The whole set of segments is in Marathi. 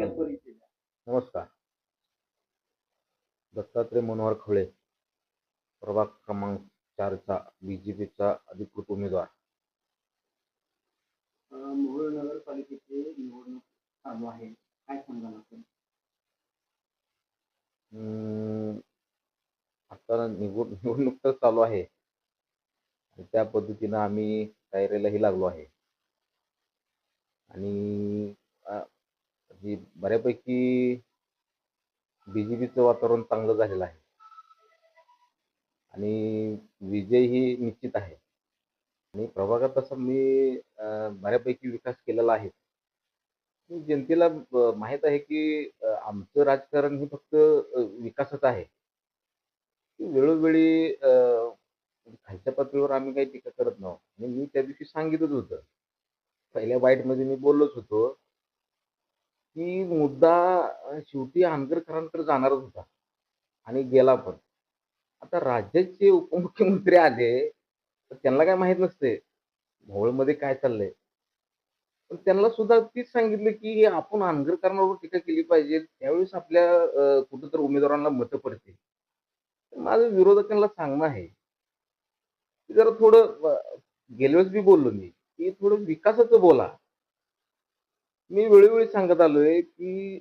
नमस्कार. दत्तात्रय मनोहर खवळे प्रभाग क्रमांक चारचा बीजेपीचा अधिकृत उमेदवार. मोहोळ नगरपालिकेची निवडणूक चालू आहे. काय सांगाल आपण? आता निवड निवडणूक तर चालू आहे. त्या पद्धतीनं आम्ही तयारीलाही लागलो आहे. आणि जी बऱ्यापैकी बीजेपीचं वातावरण चांगलं झालेलं आहे. आणि विजय ही निश्चित आहे. आणि प्रभागात तसं मी बऱ्यापैकी विकास केलेला आहे. जनतेला माहीत माहीत आहे की आमचं राजकारण हे फक्त विकासच आहे. वेळोवेळी खालच्या पातळीवर आम्ही काही टीका करत नाही आणि मी त्या दिवशी सांगितच होतं. पहिल्या बाईटमध्ये मी बोललोच होतो. की मुद्दा शेवटी शेवटी आंबेडकरांकडे जाणारच होता. आणि गेला पण. आता राज्याचे उपमुख्यमंत्री आले तर त्यांना काय माहीत नसते. भोवळमध्ये काय चाललंय? पण त्यांना सुद्धा तीच सांगितलं की आपण आंबेडकरांवर टीका केली पाहिजे. त्यावेळेस आपल्या कुठं कुठंतरी उमेदवारांना मतं पडतील. माझं विरोधकांना सांगणं आहे. की जरा थोडं गेल्या वेळेस बी बोललो मी. की थोडं विकासाचं बोला. मी वेळोवेळी सांगत आलोय की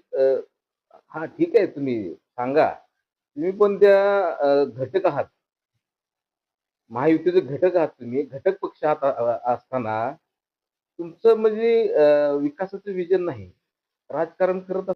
हा ठीक आहे तुम्ही सांगा. तुम्ही पण त्या घटक आहात. महायुतीचे घटक आहात तुम्ही. घटक पक्ष आहात असताना तुमचं म्हणजे विकासाचं विजन नाही. राजकारण करत